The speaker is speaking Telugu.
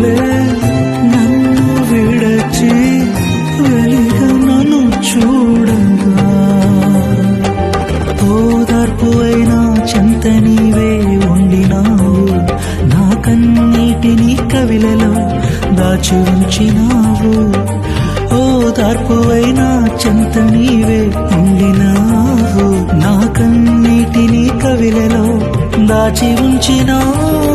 ప్రాణహితులే నన్ను విడచి వెలిగా చూడగా. ఓదార్పు అయినా చెంత నీవే ఉండినావు నా కన్నీటిని కవిలలో దాచి ఉంచినావు. ఓదార్పు అయినా చింత నీవే ఉండినావు నా కన్నీటిని కవిలలో దాచి ఉంచినావు.